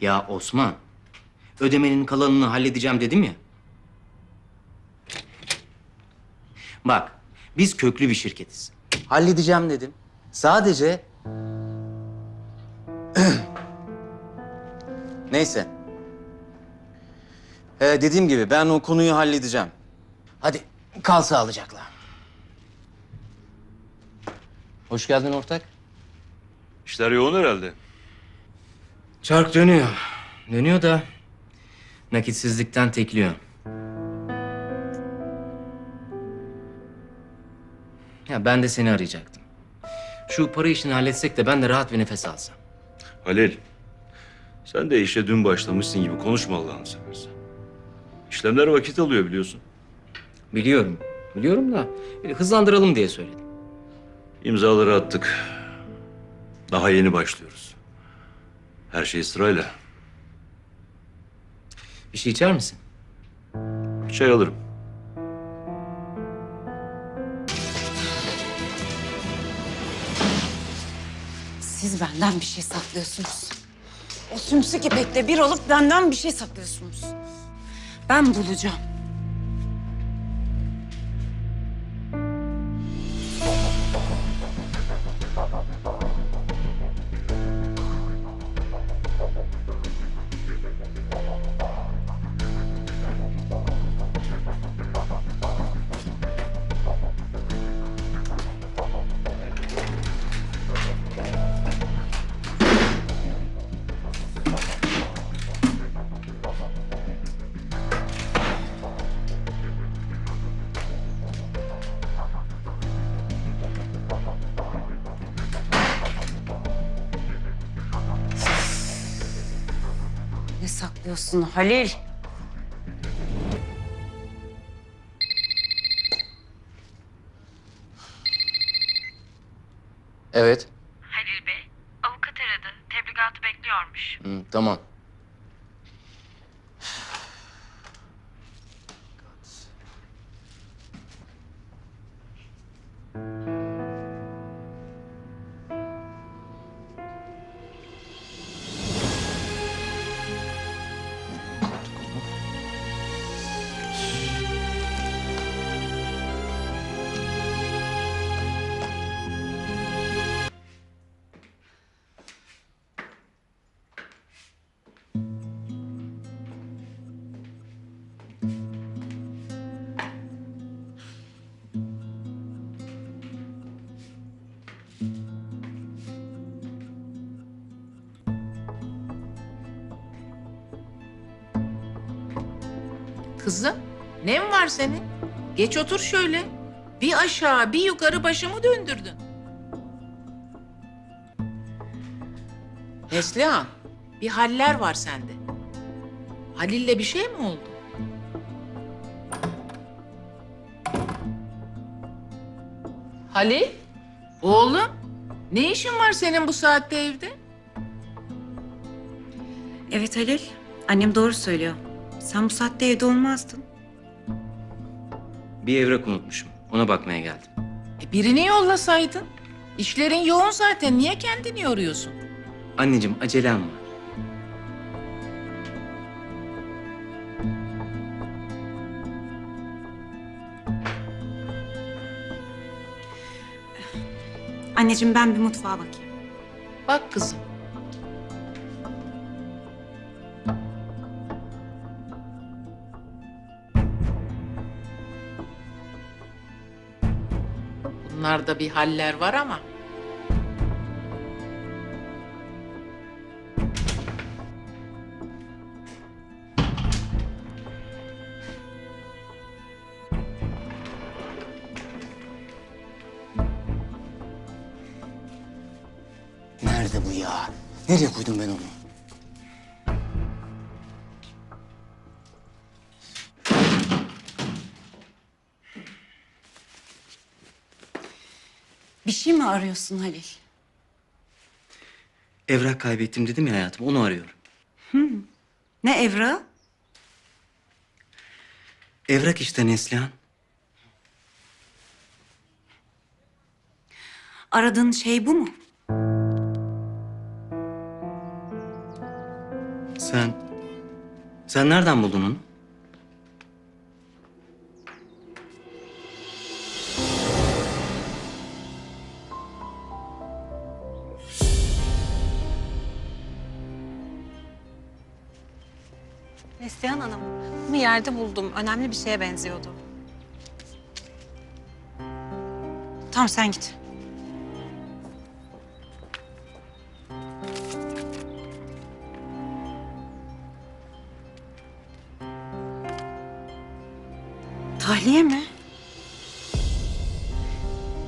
Ya Osman, ödemenin kalanını halledeceğim dedim ya. Bak, biz köklü bir şirketiz. Halledeceğim dedim. Sadece... Neyse. Ee, dediğim gibi ben o konuyu halledeceğim. Hadi kal sağlıcakla. Hoş geldin ortak. İşler yoğun herhalde. Çark dönüyor. Dönüyor da nakitsizlikten tekliyor. Ya ben de seni arayacaktım. Şu para işini halletsek de ben de rahat bir nefes alsam. Halil, sen de işe dün başlamışsın gibi konuşma Allah'ını seversen. İşlemler vakit alıyor biliyorsun. Biliyorum. Biliyorum da böyle hızlandıralım diye söyledim. İmzaları attık. Daha yeni başlıyoruz. Her şey sırayla. Bir şey içer misin? Bir çay alırım. Siz benden bir şey saklıyorsunuz. O sümsük ipekle bir olup benden bir şey saklıyorsunuz. Ben bulacağım. Saklıyorsun Halil? Evet. Halil Bey, avukat aradı. Tebligatı bekliyormuş. Hı, tamam. Kızım, ne var senin? Geç otur şöyle. Bir aşağı, bir yukarı başımı döndürdün. Neslihan, bir haller var sende. Halil'le bir şey mi oldu? Halil, oğlum, ne işin var senin bu saatte evde? Evet Halil. Annem doğru söylüyor. Sen bu saatte evde olmazdın. Bir evrak unutmuşum. Ona bakmaya geldim. E, birini yollasaydın. İşlerin yoğun zaten. Niye kendini yoruyorsun? Anneciğim acelem var. Anneciğim ben bir mutfağa bakayım. Bak kızım. Bunlarda bir haller var ama. Nerede bu ya? Nereye koydum ben onu? Bir şey mi arıyorsun Halil? Evrak kaybettim dedim ya hayatım. Onu arıyorum. Ne evrağı? Evrak işte Neslihan. Aradığın şey bu mu? Sen... Sen nereden buldun onu? Neslihan Hanım, bunu yerde buldum. Önemli bir şeye benziyordu. Tamam sen git. Tahliye mi?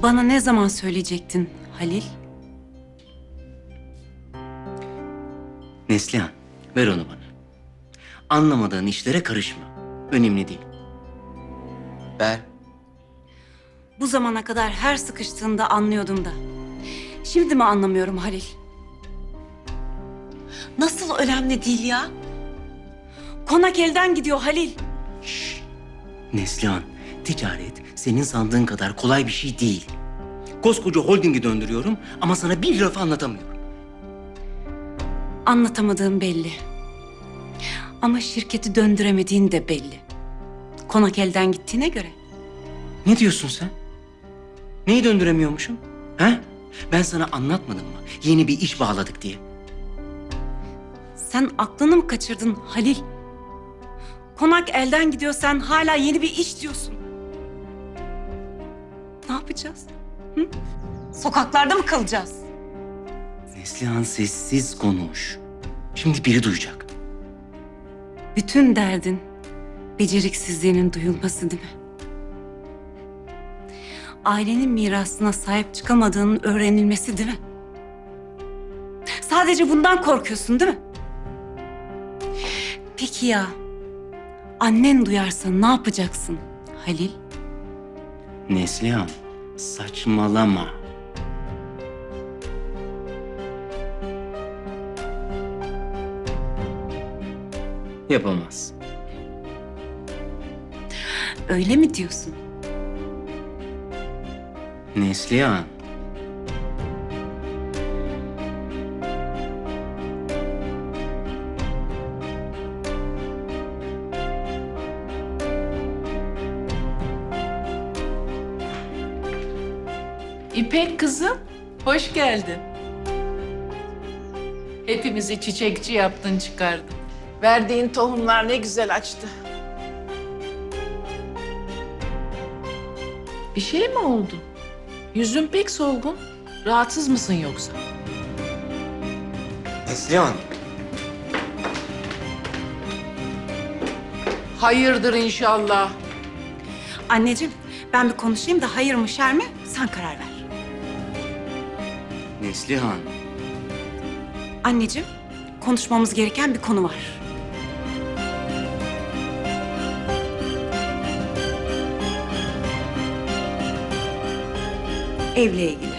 Bana ne zaman söyleyecektin Halil? Neslihan, ver onu bana. Anlamadığın işlere karışma. Önemli değil. Ver. Bu zamana kadar her sıkıştığında anlıyordum da. Şimdi mi anlamıyorum Halil? Nasıl önemli değil ya? Konak elden gidiyor Halil. Neslihan, ticaret senin sandığın kadar kolay bir şey değil. Koskoca holdingi döndürüyorum ama sana bir laf anlatamıyorum. Anlatamadığım belli. Ama şirketi döndüremediğin de belli. Konak elden gittiğine göre. Ne diyorsun sen? Neyi döndüremiyormuşum? Ha? Ben sana anlatmadım mı? Yeni bir iş bağladık diye. Sen aklını mı kaçırdın Halil? Konak elden gidiyor sen hala yeni bir iş diyorsun. Ne yapacağız? Hı? Sokaklarda mı kalacağız? Neslihan sessiz konuş. Şimdi biri duyacak. Bütün derdin beceriksizliğinin duyulması değil mi? Ailenin mirasına sahip çıkamadığının öğrenilmesi değil mi? Sadece bundan korkuyorsun değil mi? Peki ya annen duyarsa ne yapacaksın Halil? Neslihan, saçmalama. Yapamaz. Öyle mi diyorsun? Neslihan. İpek kızım, hoş geldin. Hepimizi çiçekçi yaptın çıkardın. Verdiğin tohumlar ne güzel açtı. Bir şey mi oldu? Yüzün pek solgun. Rahatsız mısın yoksa? Neslihan. Hayırdır inşallah. Anneciğim ben bir konuşayım da hayır mı şer mi sen karar ver. Neslihan. Anneciğim konuşmamız gereken bir konu var. Evle ilgili.